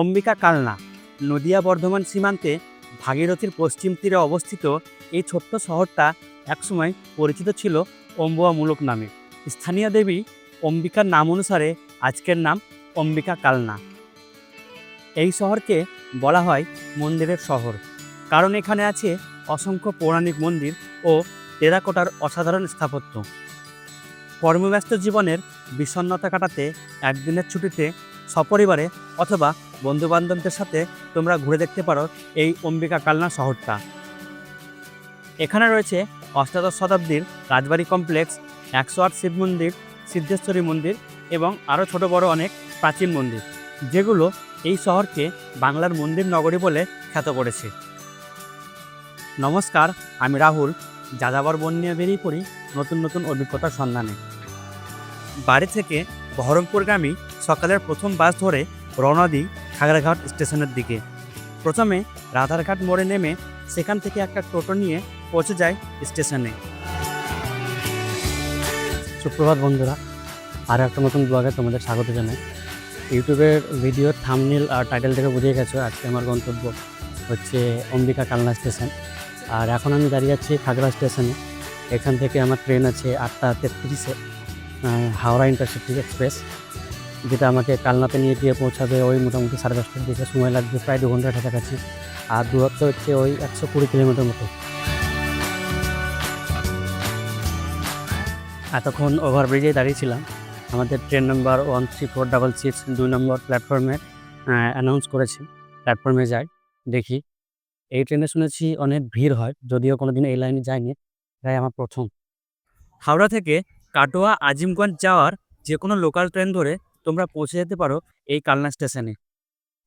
অম্বিকা কালনা, নদিয়া বর্ধমান সীমান্তে ভাগীরথীর পশ্চিম তীরে অবস্থিত এই ছোট্ট শহরটা একসময় পরিচিত ছিল অম্বুয়ামূলক নামে। স্থানীয় দেবী অম্বিকার নাম অনুসারে আজকের নাম অম্বিকা কালনা। এই শহরকে বলা হয় মন্দিরের শহর। কারণ এখানে আছে অসংখ্য পৌরাণিক মন্দির ও টেরাকোটার অসাধারণ স্থাপত্য। কর্মব্যস্ত জীবনের বিষণ্ণতা কাটাতে একদিনের ছুটিতে সপরিবারে অথবা বন্ধুবান্ধবদের সাথে তোমরা ঘুরে দেখতে পারো এই অম্বিকা কালনা শহরটা। এখানে রয়েছে অষ্টাদশ শতাব্দীর রাজবাড়ি কমপ্লেক্স, একশো আট শিব মন্দির, সিদ্ধেশ্বরী মন্দির এবং আরও ছোট বড় অনেক প্রাচীন মন্দির, যেগুলো এই শহরকে বাংলার মন্দির নগরী বলে খ্যাত করেছে। নমস্কার, আমি রাহুল, যাযাবর বন নিয়ে বেরিয়ে পড়ি নতুন নতুন অভিজ্ঞতার সন্ধানে। বাড়ি থেকে বহরমপুরগামী সকালের প্রথম বাস ধরে রওনা দিই খাগড়াঘাট স্টেশনের দিকে। প্রথমে রাধারঘাট মোড়ে নেমে সেখান থেকে একটা টোটো নিয়ে পৌঁছে যায় স্টেশনে। সুপ্রভাত বন্ধুরা আর একটা নতুন ব্লগে তোমাদের স্বাগত জানাই। ইউটিউবের ভিডিও থামনিল আর টাইটেল থেকে বুঝে গেছো আজকে আমার গন্তব্য হচ্ছে অম্বিকা কালনা স্টেশন। আর এখন আমি দাঁড়িয়ে আছি খাগড়া স্টেশনে। এখান থেকে আমার ট্রেন আছে আটটা তেত্রিশে। হাওড়া ইন্টারসিটি এক্সপ্রেস, যেটা আমাকে কালনাতে নিয়ে গিয়ে পৌঁছাবে ওই মোটামুটি সাড়ে দশটার দিকে। সময় লাগবে প্রায় দু ঘণ্টার কাছাকাছি। আর দূরত্ব হচ্ছে ওই একশো কুড়ি কিলোমিটার মতো। এতক্ষণ ওভারব্রিজে দাঁড়িয়েছিলাম আমাদের train number one three four double six দুই নম্বর প্ল্যাটফর্মে অ্যানাউন্স করেছে। প্ল্যাটফর্মে যাই, দেখি। এই ট্রেনে শুনেছি অনেক ভিড় হয়, যদিও কোনোদিন এই লাইনে যায়নি তাই আমার প্রথম। হাওড়া থেকে কাটোয়া, আজিমগঞ্জ যাওয়ার যে কোনো লোকাল ট্রেন ধরে তোমরা পৌঁছে যেতে পারো এই কালনা স্টেশনে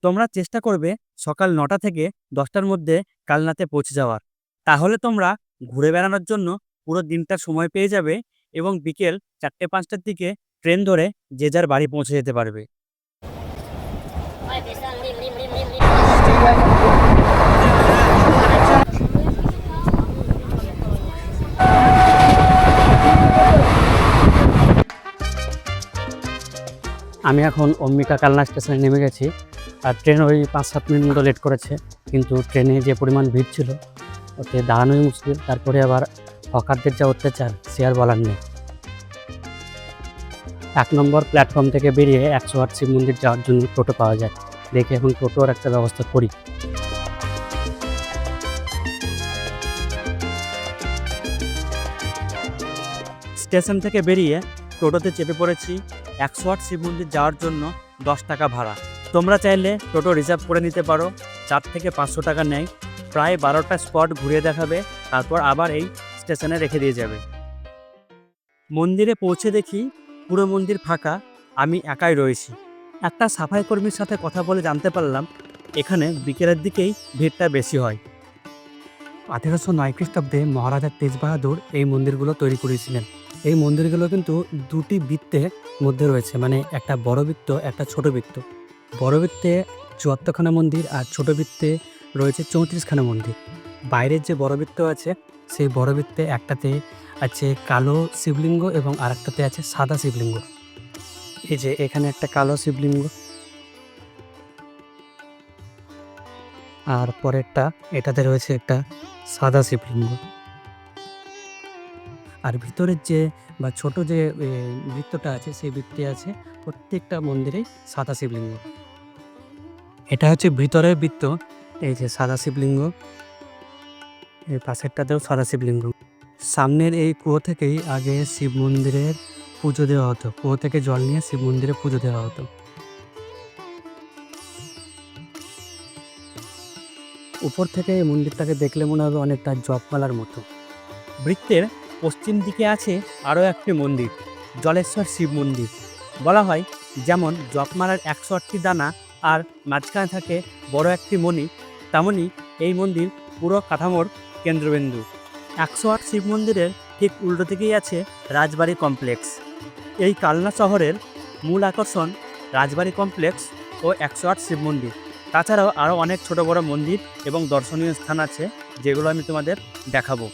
তোমরা চেষ্টা করবে সকাল নটা থেকে দশটার মধ্যে কালনাতে পৌঁছে যাওয়ার। তাহলে তোমরা ঘুরে বেড়ানোর জন্য পুরো দিনটার সময় পেয়ে যাবে এবং বিকেল চারটে পাঁচটার দিকে ট্রেন ধরে যে যার বাড়ি পৌঁছে যেতে পারবে। আমি এখন অম্বিকা কালনা স্টেশনে নেমে গেছি। আর ট্রেন ওই পাঁচ, সাত মিনিট মতো লেট করেছে। কিন্তু ট্রেনে যে পরিমাণ ভিড় ছিল, ওতে দাঁড়ানোই মুশকিল। তারপরে আবার হকারদের যা অত্যাচার, সে আর বলার নেই। এক নম্বর প্ল্যাটফর্ম থেকে বেরিয়ে একশো আট শিব মন্দির যাওয়ার জন্য টোটো পাওয়া যায়। দেখে এখন টোটোর একটা ব্যবস্থা করি। স্টেশন থেকে বেরিয়ে টোটোতে চেপে পড়েছি। একশো আট শিব মন্দির যাওয়ার জন্য দশ টাকা ভাড়া। তোমরা চাইলে টোটো রিজার্ভ করে নিতে পারো, চার থেকে পাঁচশো টাকা নেয়। প্রায় বারোটা স্পট ঘুরিয়ে দেখাবে, তারপর আবার এই স্টেশনে রেখে দিয়ে যাবে। মন্দিরে পৌঁছে দেখি পুরো মন্দির ফাঁকা, আমি একাই রয়েছি। একটা সাফাই কর্মীর সাথে কথা বলে জানতে পারলাম, এখানে বিকেলের দিকেই ভিড়টা বেশি হয়। আঠেরোশো নয় খ্রিস্টাব্দে মহারাজা তেজ বাহাদুর এই মন্দিরগুলো তৈরি করেছিলেন। এই মন্দিরগুলো কিন্তু দুটি বৃত্তের মধ্যে রয়েছে। মানে একটা বড় বৃত্ত, একটা ছোট বৃত্ত। বড় বৃত্তে চুয়াত্তরখানা মন্দির আর ছোট বৃত্তে রয়েছে চৌত্রিশখানা মন্দির। বাইরের যে বড় বৃত্ত আছে, সেই বড় বৃত্তে একটাতে আছে কালো শিবলিঙ্গ এবং আর একটাতে আছে সাদা শিবলিঙ্গ। এই যে এখানে একটা কালো শিবলিঙ্গ। আর পরেরটা এটাতে রয়েছে একটা সাদা শিবলিঙ্গ। আর ভিতরের যে বা ছোট যে বৃত্তটা আছে, সেই বৃত্তে আছে প্রত্যেকটা মন্দিরেই সাদা শিবলিঙ্গ। এটা হচ্ছে ভিতরের বৃত্ত, এই যে সাদা শিবলিঙ্গ, এই পাশেরটাতেও সাদা শিবলিঙ্গ। সামনের এই কুয়ো থেকেই আগে শিব মন্দিরের পুজো দেওয়া হতো, কুয়ো থেকে জল নিয়ে শিব মন্দিরে পুজো দেওয়া হতো। উপর থেকে এই মন্দিরটাকে দেখলে মনে হবে অনেকটা জপমালার মতো। বৃত্তের পশ্চিম দিকে আছে আরও একটি মন্দির, জলেশ্বর শিব মন্দির। বলা হয় যেমন জপমালার একশো আটটি দানা আর মাঝখানে থাকে বড় একটি মণি তেমনই এই মন্দির পুরো কাঠামোর কেন্দ্রবিন্দু। একশো আট শিব মন্দিরের ঠিক উল্টো দিকেই আছে রাজবাড়ি কমপ্লেক্স। এই কালনা শহরের মূল আকর্ষণ রাজবাড়ি কমপ্লেক্স ও একশো আট শিব মন্দির। তাছাড়াও আরও অনেক ছোট বড় মন্দির এবং দর্শনীয় স্থান আছে, যেগুলো আমি তোমাদের দেখাবো।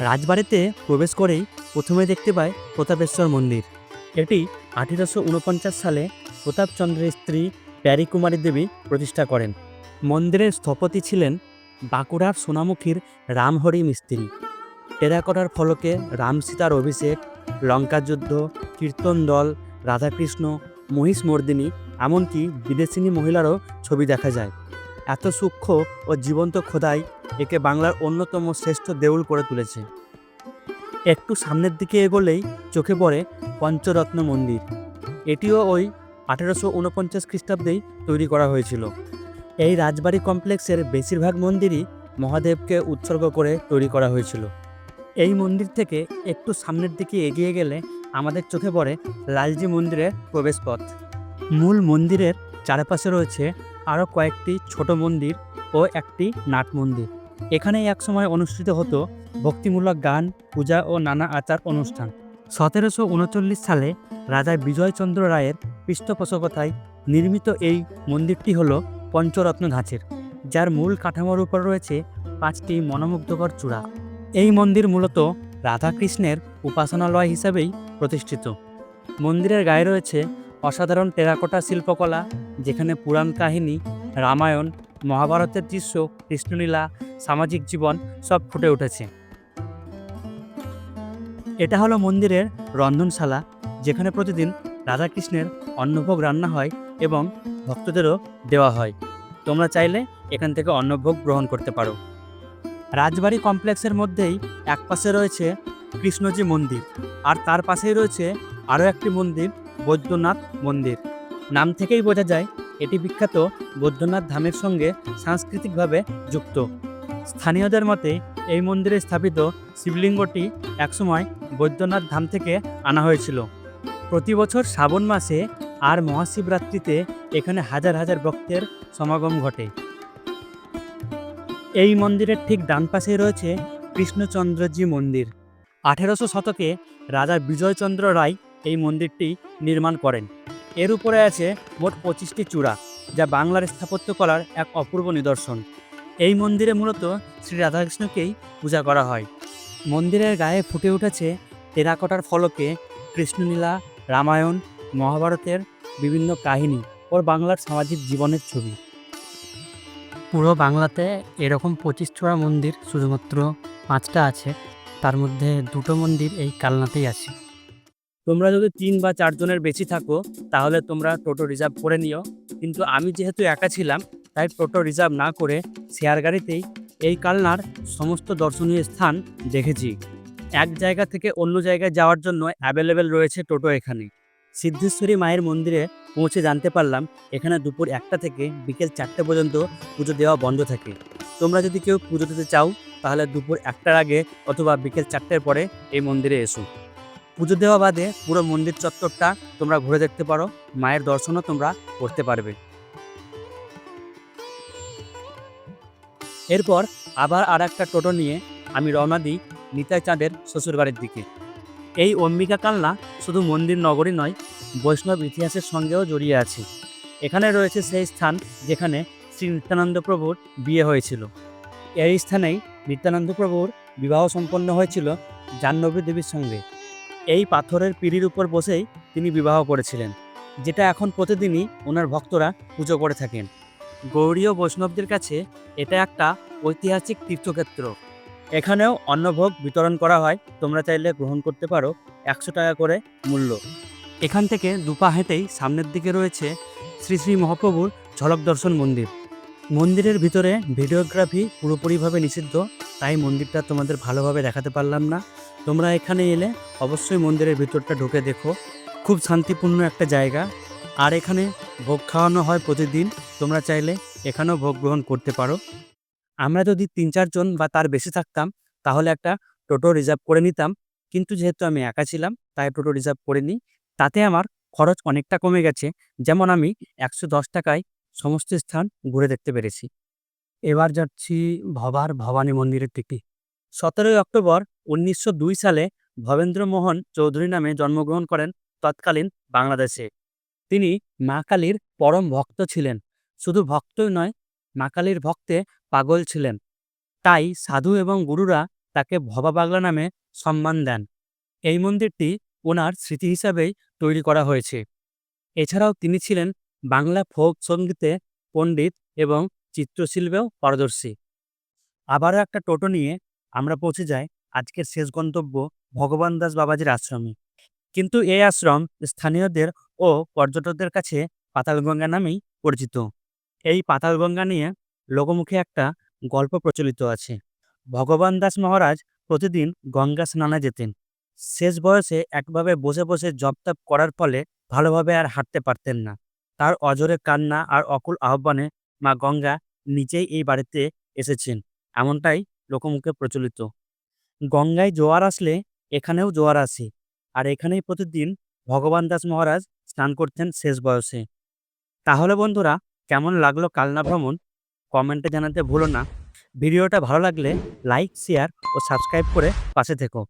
রাজবাড়িতে প্রবেশ করেই প্রথমে দেখতে পাই প্রতাপেশ্বর মন্দির। এটি আঠেরোশো উনপঞ্চাশ সালে প্রতাপচন্দ্রের স্ত্রী প্যারীকুমারী দেবী প্রতিষ্ঠা করেন। মন্দিরের স্থপতি ছিলেন বাঁকুড়ার সোনামুখীর রামহরি মিস্ত্রি। টেরাকোটার ফলকে রাম সীতার অভিষেক, লঙ্কা যুদ্ধ, কীর্তন দল, রাধাকৃষ্ণ, মহিষ মর্দিনী, এমনকি বিদেশিনী মহিলারও ছবি দেখা যায়। এত সূক্ষ্ম ও জীবন্ত খোদাই একে বাংলার অন্যতম শ্রেষ্ঠ দেউল করে তুলেছে। একটু সামনের দিকে এগোলেই চোখে পড়ে পঞ্চরত্ন মন্দির। এটিও ওই আঠেরোশো উনপঞ্চাশ খ্রিস্টাব্দেই তৈরি করা হয়েছিল। এই রাজবাড়ি কমপ্লেক্সের বেশিরভাগ মন্দিরই মহাদেবকে উৎসর্গ করে তৈরি করা হয়েছিল। এই মন্দির থেকে একটু সামনের দিকে এগিয়ে গেলে আমাদের চোখে পড়ে লালজি মন্দিরের প্রবেশপথ। মূল মন্দিরের চারপাশে রয়েছে আরও কয়েকটি ছোট মন্দির ও একটি নাট মন্দির। এখানে একসময় অনুষ্ঠিত হতো ভক্তিমূলক গান, পূজা ও নানা আচার অনুষ্ঠান। সতেরোশো উনচল্লিশ সালে রাজা বিজয়চন্দ্র রায়ের পৃষ্ঠপোষকতায় নির্মিত এই মন্দিরটি হল পঞ্চরত্ন ধাঁচের, যার মূল কাঠামোর উপর রয়েছে পাঁচটি মনোমুগ্ধকর চূড়া। এই মন্দির মূলত রাধাকৃষ্ণের উপাসনালয় হিসাবেই প্রতিষ্ঠিত। মন্দিরের গায়ে রয়েছে অসাধারণ টেরাকোটা শিল্পকলা, যেখানে পুরাণ কাহিনী, রামায়ণ, মহাভারতের দৃশ্য, কৃষ্ণলীলা, সামাজিক জীবন সব ফুটে উঠেছে। এটা হলো মন্দিরের রন্ধনশালা, যেখানে প্রতিদিন রাধাকৃষ্ণের অন্নভোগ রান্না হয় এবং ভক্তদেরও দেওয়া হয়। তোমরা চাইলে এখান থেকে অন্নভোগ গ্রহণ করতে পারো। রাজবাড়ি কমপ্লেক্সের মধ্যেই এক পাশে রয়েছে কৃষ্ণজি মন্দির, আর তার পাশেই রয়েছে আরও একটি মন্দির বৈদ্যনাথ মন্দির। নাম থেকেই বোঝা যায়, এটি বিখ্যাত বৈদ্যনাথ ধামের সঙ্গে সাংস্কৃতিকভাবে যুক্ত। স্থানীয়দের মতে, এই মন্দিরে স্থাপিত শিবলিঙ্গটি একসময় বৈদ্যনাথ ধাম থেকে আনা হয়েছিল। প্রতি বছর শ্রাবণ মাসে আর মহাশিবরাত্রিতে এখানে হাজার হাজার ভক্তের সমাগম ঘটে। এই মন্দিরের ঠিক ডান পাশেই রয়েছে কৃষ্ণচন্দ্রজি মন্দির। আঠেরোশো শতকে রাজা বিজয়চন্দ্র রায় এই মন্দিরটি নির্মাণ করেন। এর উপরে আছে মোট পঁচিশটি চূড়া, যা বাংলার স্থাপত্যকলার এক অপূর্ব নিদর্শন। এই মন্দিরে মূলত শ্রী রাধাকৃষ্ণকেই পূজা করা হয়। মন্দিরের গায়ে ফুটে উঠেছে টেরাকোটার ফলকে কৃষ্ণলীলা, রামায়ণ, মহাভারতের বিভিন্ন কাহিনী ও বাংলার সামাজিক জীবনের ছবি। পুরো বাংলাতে এরকম পঁচিশ চূড়া মন্দির শুধুমাত্র পাঁচটা আছে। তার মধ্যে দুটো মন্দির এই কালনাতেই আছে। তোমরা যদি তিন বা চারজনের বেশি থাকো, তাহলে তোমরা টোটো রিজার্ভ করে নিও। কিন্তু আমি যেহেতু একা ছিলাম, তাই টোটো রিজার্ভ না করে শেয়ার গাড়িতেই এই কালনার সমস্ত দর্শনীয় স্থান দেখেছি। এক জায়গা থেকে অন্য জায়গায় যাওয়ার জন্য অ্যাভেলেবেল রয়েছে টোটো এখানে। সিদ্ধেশ্বরী মায়ের মন্দিরে পৌঁছে জানতে পারলাম, এখানে দুপুর একটা থেকে বিকেল চারটে পর্যন্ত পুজো দেওয়া বন্ধ থাকে। তোমরা যদি কেউ পুজো দিতে চাও, তাহলে দুপুর একটার আগে অথবা বিকেল চারটের পরে এই মন্দিরে এসো। পুজো দেওয়া বাদে পুরো মন্দির চত্বরটা তোমরা ঘুরে দেখতে পারো। মায়ের দর্শনও তোমরা করতে পারবে। এরপর আবার আর একটা টোটো নিয়ে আমি রওনা দিই নিতাই চাঁদের শ্বশুরবাড়ির দিকে। এই অম্বিকা কালনা শুধু মন্দির নগরী নয়, বৈষ্ণব ইতিহাসের সঙ্গেও জড়িয়ে আছে। এখানে রয়েছে সেই স্থান যেখানে শ্রী নিত্যানন্দ প্রভুর বিয়ে হয়েছিল। এই স্থানেই নিত্যানন্দ প্রভুর বিবাহ সম্পন্ন হয়েছিল জাহ্নবী দেবীর সঙ্গে। এই পাথরের পিঁড়ির উপর বসেই তিনি বিবাহ করেছিলেন, যেটা এখন প্রতিদিনই ওনার ভক্তরা পুজো করে থাকেন। গৌড়ীয় বৈষ্ণবদের কাছে এটা একটা ঐতিহাসিক তীর্থক্ষেত্র। এখানেও অন্নভোগ বিতরণ করা হয়, তোমরা চাইলে গ্রহণ করতে পারো একশো টাকা করে মূল্য। এখান থেকে দুপা হেঁটেই সামনের দিকে রয়েছে শ্রী শ্রী মহাপ্রভুর ঝলক দর্শন মন্দির। মন্দিরের ভিতরে ভিডিওগ্রাফি পুরোপুরিভাবে নিষিদ্ধ তাই মন্দিরটা তোমাদের ভালোভাবে দেখাতে পারলাম না। তোমরা এখানে এলে অবশ্যই মন্দিরের ভিতরটা ঢুকে দেখো। খুব শান্তিপূর্ণ একটা জায়গা। আর এখানে ভোগ খাওয়ানো হয় প্রতিদিন। তোমরা চাইলে এখানেও ভোগ গ্রহণ করতে পারো। আমরা যদি তিন চারজন বা তার বেশি থাকতাম, তাহলে একটা টোটো রিজার্ভ করে নিতাম। কিন্তু যেহেতু আমি একা ছিলাম, তাই টোটো রিজার্ভ করে নিই। তাতে আমার খরচ অনেকটা কমে গেছে। যেমন আমি একশো দশ টাকায় সমস্ত স্থান ঘুরে দেখতে পেরেছি। এবার যাচ্ছি ভবার ভবানী মন্দিরের দিকে। সতেরোই অক্টোবর উনিশশো দুই সালে ভবেন্দ্রমোহন চৌধুরী নামে জন্মগ্রহণ করেন তৎকালীন বাংলাদেশে। তিনি মা কালীর পরম ভক্ত ছিলেন। শুধু ভক্তই নয়, মা কালীর ভক্তে পাগল ছিলেন। তাই সাধু এবং গুরুরা তাকে ভবা পাগলা নামে সম্মান দেন। এই মন্দিরটি ওনার স্মৃতি হিসাবেই তৈরি করা হয়েছে। এছাড়াও তিনি ছিলেন বাংলা ফোক সঙ্গীতে পণ্ডিত এবং চিত্রশিল্পেও পারদর্শী। আবারও একটা টোটো নিয়ে আমরা পৌঁছে যাই আজকের শেষ গন্তব্য ভগবান দাস বাবাজির আশ্রমে। কিন্তু এই আশ্রম স্থানীয়দের ও পর্যটকদের কাছে পাতালগঙ্গা নামেই পরিচিত। এই পাতালগঙ্গা নিয়ে লোকমুখে একটা গল্প প্রচলিত আছে। ভগবান দাস মহারাজ প্রতিদিন গঙ্গা স্নানে যেতেন। শেষ বয়সে একভাবে বসে বসে জপ তপ করার ফলে ভালোভাবে আর হাঁটতে পারতেন না। তার অজরে কান্না আর অকুল আহ্বানে মা গঙ্গা নিজেই এই বাড়িতে এসেছেন। এমনটাই লোকমুখে প্রচলিত। গঙ্গায় জোয়ার আসলে এখানেও জোয়ার আসে আর এখানেই প্রতিদিন ভগবান দাস মহারাজ স্নান করতেন শেষ বয়সে। তাহলে বন্ধুরা, কেমন লাগল কালনা ভ্রমণ? কমেন্টে জানাতে ভুলো না। ভিডিওটা ভালো লাগলে লাইক, শেয়ার ও সাবস্ক্রাইব করে পাশে থেকো।